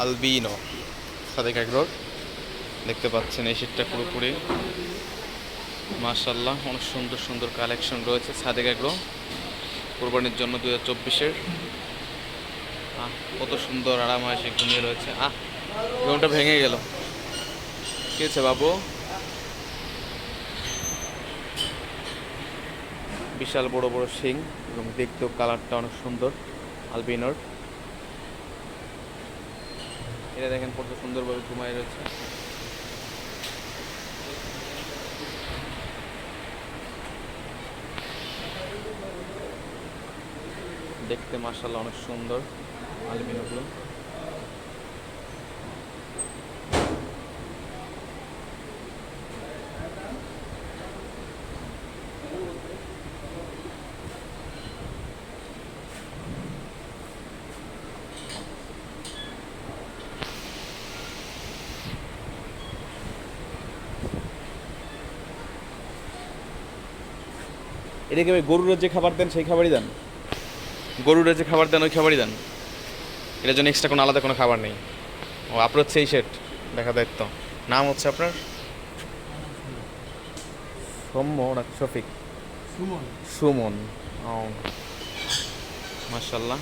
Albino. Sadek এগ্রোর দেখতে পাচ্ছেন এই শীতটা পুরোপুরি। মার্শাল্লাহ অনেক সুন্দর সুন্দর কালেকশন রয়েছে সাদেক এগ্রো কোরবানির জন্য দু হাজার চব্বিশের। আহ, কত সুন্দর আরাম আরামায়েশে ঘুমিয়ে রয়েছে। আহ, ঘুমটা ভেঙে গেল। কি আছে বাবু? বিশাল বড় বড় শিং এবং দেখতেও কালারটা অনেক সুন্দর, আলবিনোর। এটা দেখেন কত সুন্দরভাবে ঘুমায় রয়েছে। দেখতে মার্শাল্লাহ অনেক সুন্দর আলবিনোগুলো এটাকে ভাই গরুরা যে খাবার দেন সেই খাবারই দেন? গরুরা যে খাবার দেন ওই খাবারই দেন। এটার জন্য এক্সট্রা কোনো আলাদা কোনো খাবার নেই। ও আপনার হচ্ছে এই সেট দেখা দায়িত্ব। নাম হচ্ছে আপনার? সৌম্য না শফিক? সুমন। সুমন। ও। মার্শাল্লাহ